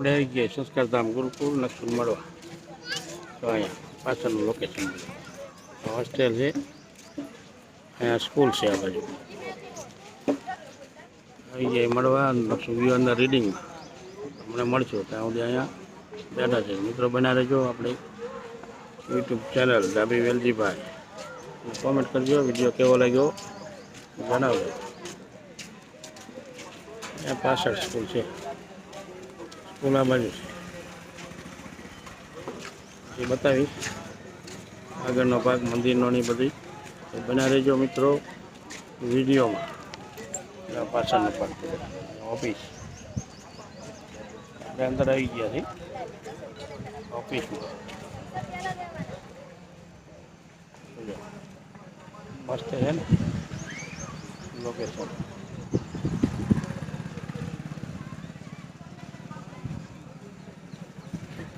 આપણે આવી ગયા સંસ્કારધામ ગુરુકુળ નકશું મળવા તો અહીંયા પાછળનું લોકેશન હોસ્ટેલ છે અહીંયા સ્કૂલ છે આ બાજુ આવી જાય મળવા નકશું વ્યૂ અંદર રીડિંગમાં હમણાં મળશું ત્યાં સુધી અહીંયા બેઠા છે મિત્રો બના રહેજો આપણે યુટ્યુબ ચેનલ ડાબી વેલજીભાઈ કોમેન્ટ કરજો વીડિયો કેવો લાગ્યો જણાવજો અહીંયા પાછળ સ્કૂલ છે સ્કૂલ બાજુ છે. એ બતાવીશ આગળનો ભાગ, મંદિરનો ની બધી. એ બના રહેજો મિત્રો, વિડીયોમાં. આ પાછળનો ભાગ ઓફિસ. આપણે અંદર આવી ગયા છે ઓફિસમાં. મસ્ત છે ને? લોકેશન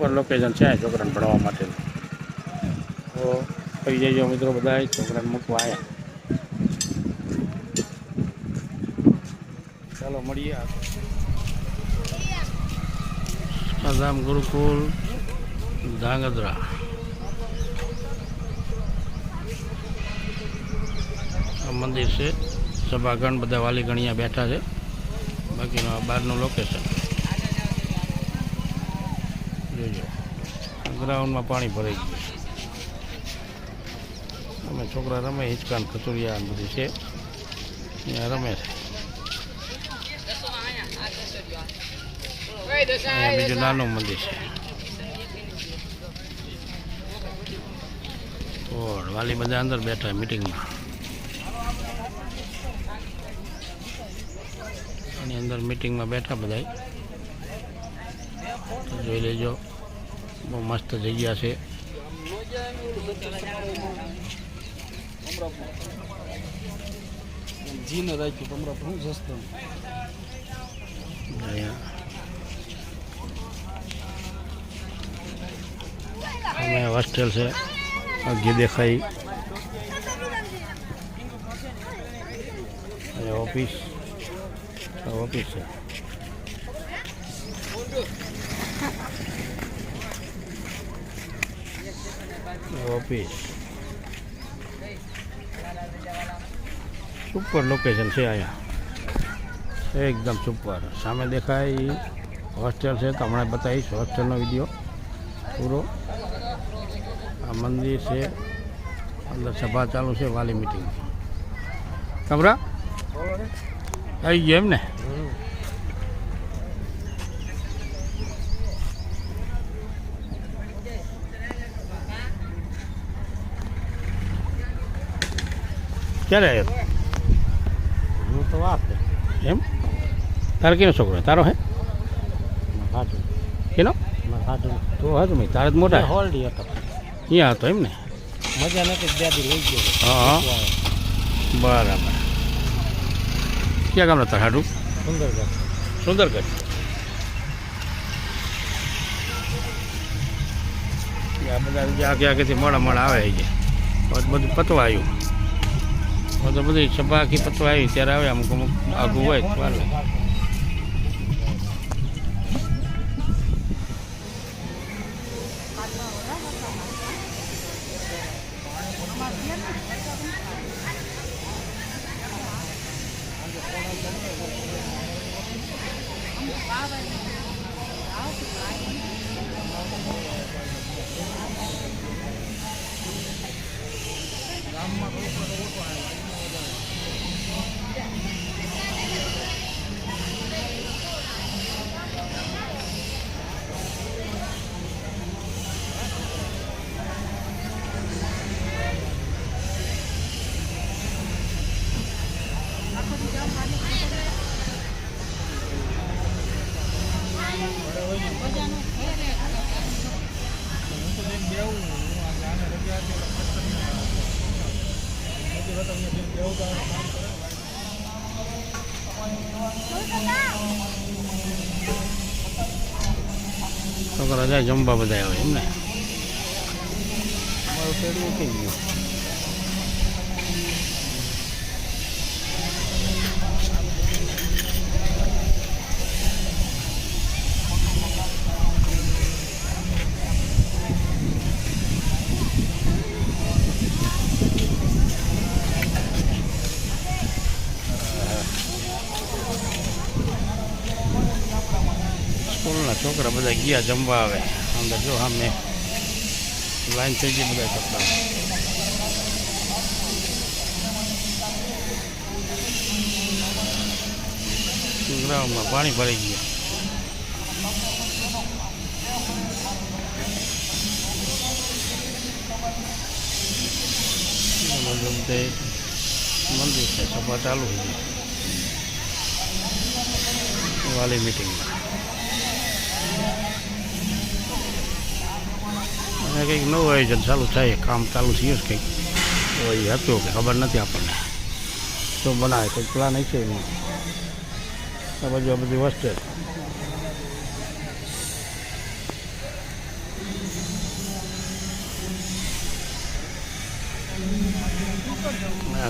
ઉપર લોકેશન છે છોકરાને ભણવા માટે તો ફરી જઈએ મિત્રો બધા છોકરાને મૂકવા આવ્યા ચાલો મળીએ આઝામ ગુરુકુલ, ધાંગધ્રા. મંદિર છે. સભાગણ બધા વાલી ગણિયા બેઠા છે. બાકીનું બહારનું લોકેશન ગ્રાઉન્ડમાં પાણી ભરાઈ ગયું. અમે છોકરા રમે, હિંચકાન ખચુરિયા બધું છે. ત્યાં રમે છે. બીજું નાનું મંદિર છે. વાલી બધા અંદર બેઠા મિટિંગમાં. એની અંદર મિટિંગમાં બેઠા બધા જોઈ લેજો. બહુ મસ્ત જગ્યા છે. જીને રાખ્યું તમારા શું સસ્તું અમે હોસ્ટેલ છે. આગે દેખાઈ. ઓફિસ. આ ઓફિસ છે. ઓફિસ સુપર લોકેશન છે અહીંયા. એકદમ સુપર સામે દેખાય હોસ્ટેલ છે. તો હમણાં બતાવીશ હોસ્ટેલનો વીડિયો પૂરો. આ મંદિર છે. અંદર સભા ચાલુ છે. વાલી મિટિંગ કમરા? આવી ગયા એમ ને? ક્યારે આવ્યો હું તો વાત એમ? તારે કેનો છોકરો? તારો હે? કેનો? તો હા મેં તારે જ મોટા. હોલડી હતો. અહીંયા હતો એમ ને? મજા નથી બે દી લઈ ગયો. હા બરાબર. ક્યાં ગામના તારા હાડું સુંદરગઢ. સુંદરગઢ. આ બધા જે આગે આગેથી મોડા મોડા આવે છે બધું પતવા આવ્યું. બધું બધી સભા આખી પતવા આવી ત્યારે આવે અમુક અમુક આઘું હોય તો વાર લાગે. છોકરા જાય જમવા બધા આવે એમ ને? મારું પેઢી ઉઠી ગયું સ્કૂલના છોકરા બધા ગયા જમવા આવે. અંદર જો સામે લાઈન થઈ ગઈ બધા છોકરા ગ્રાઉન્ડમાં પાણી ભરાઈ ગયા. મંદિર છે, સભા ચાલુ વાલી મિટિંગમાં અને કંઈક નવું આયોજન ચાલુ થાય, કામ ચાલુ થયું છે કંઈક. તો એ હતું કે ખબર નથી આપણને. શું બનાવે કંઈક પ્લાન છે એનું આ બાજુ બધી વસ્તુ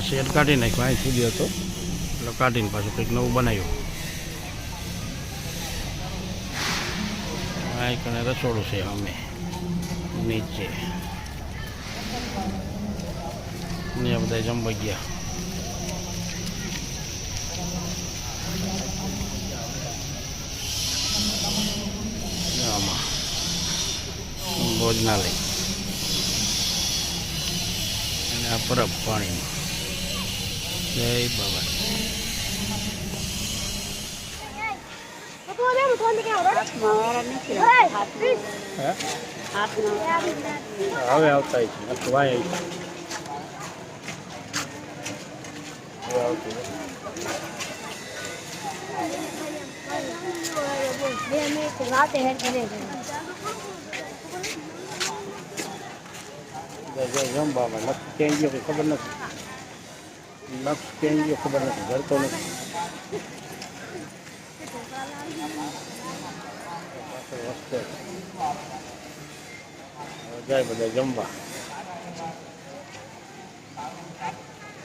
શેડ કાઢી નાખ્યો અહીં સુધી હતો. એટલે કાઢીને પાછું કંઈક નવું બનાવ્યું. કને રસોડું છે અમે. નીચે ને બધા જમવા ગયા. ભોજનાલય અને આ પરબ પાણીનું જય બાબા. હવે આવતા છે. વાય રાતે હેડ કરે છે જમવામાં લક્ષ ક્યાંય ખબર નથી. લક્ષ ક્યાંય ગયો ખબર નથી. ઘર તો નથી પાછળ વસ્તુ છે. હવે જાય બધા જમવા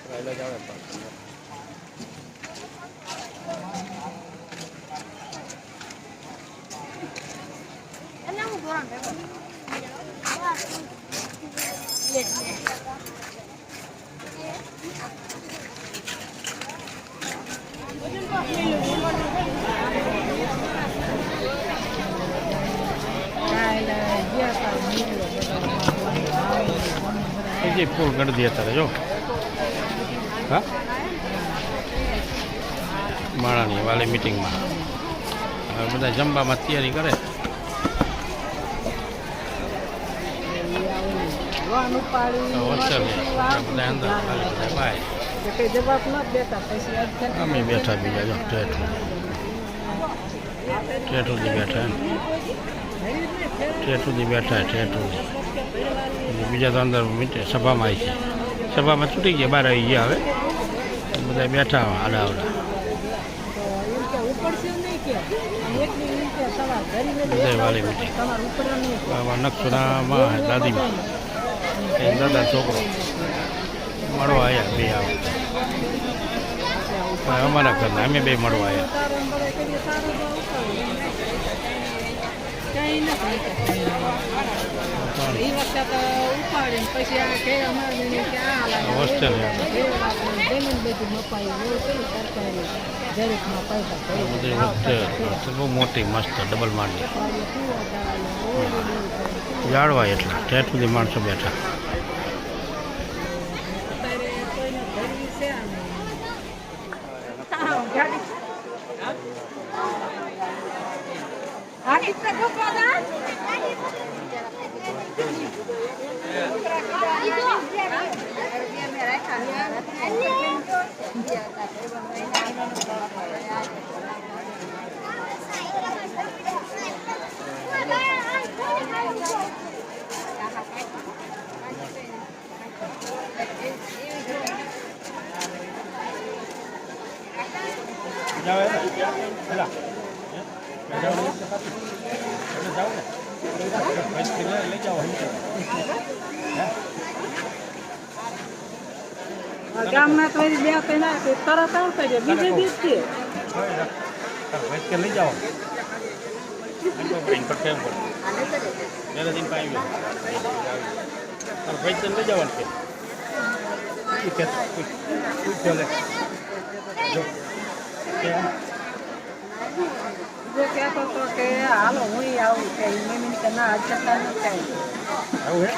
પહેલા જ આવે પાછું એને બીજી ફૂલ કરી દે અત્યારે, જો. હા? માળાની વાલી મિટિંગમાં. હવે બધા જમવામાં તૈયારી કરે. અમે બેઠા બીજા, જો ઠેઠ. સુધી બેઠા સુધી બેઠા ઠેઠ બીજા તો અંદર સભામાં આવી છે. સભામાં છૂટી ગયા બહાર આવી ગયા હવે. બધા બેઠા આડા આવડા નકસોડામાં દાદીમાં. એ દાદા છોકરો. મળવા આવ્યા બે આવે અમારા ઘરના, અમે બે મળવા આવ્યા તારો ને બધા કરીએ તારો તો ઉપાડે કઈ નથી. એ વખતે તો ઉપાડે ને પછી આ કે અમારે બહુ મોટી મસ્ત ડબલ માળની જાળવા એટલા. ત્યાં સુધી માણસો બેઠા. Ya, ya, ya. ગામના તો બે કઈ તરત આવતા છે બીજે દિવસે લઈ જાઓ લઈ જવાનું કે. કે જો કહેતો હતો કે હાલો હું આવું કે મેં મને કે ના નથી આવું. હે?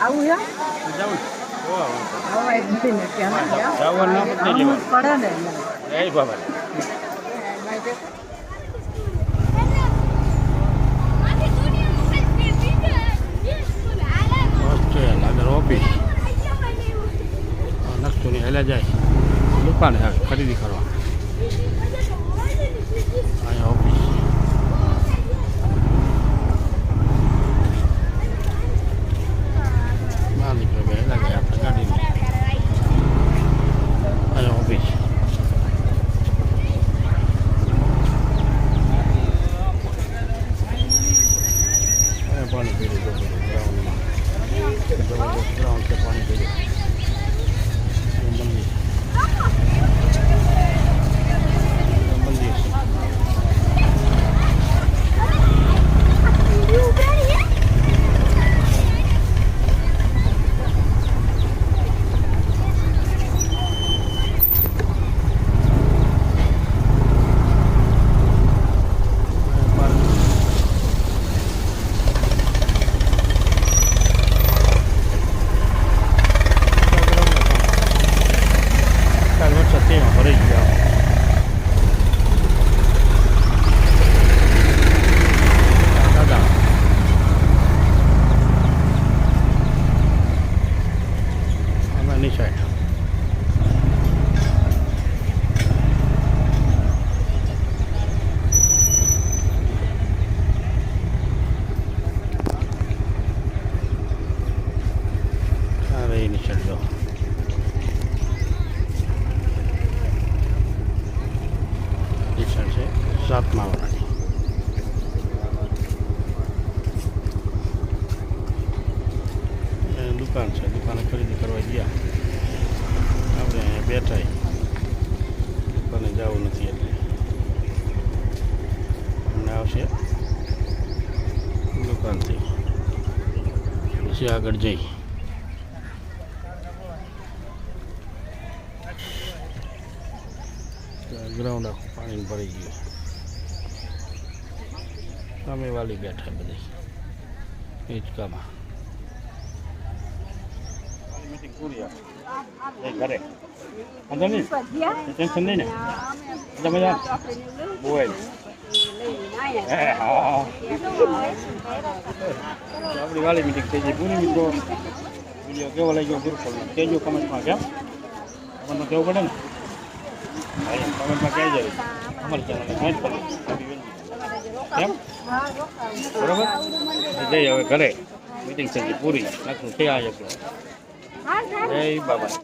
આવું હે? જાવું આવા. એક નથી ને કે અમે ગયા. જવાનું ના પતી આવવું જ પડે ને એ બાબા. હોસ્ટેલ આગળ ઓફિસ નકશોની હેલા જાય. દુકાને ખરીદી કરવા. પછી આગળ જઈ. ગ્રાઉન્ડ આખું પાણી ભરાઈ ગયું. સામે વાલી બેઠા બધી. હિંચકામાં. મીટિંગ પૂરી આ ઘરે. વાંધો નહીં. ટેન્શન નહીં ને. હા આપણી વાલી મીટિંગ થઈ ગઈ પૂરી મિત્રો વીડિયો કેવો લાગ્યો બિલકુલ કહેજો કમેન્ટમાં કેમ આપણને કેવું પડે ને કમેન્ટમાં કહેજો અમારી ચેનલને જોઈન કરો કેમ હવે ઘરે મિટિંગ થઈ ગઈ પૂરી નાખું થયા જશું જય બાબા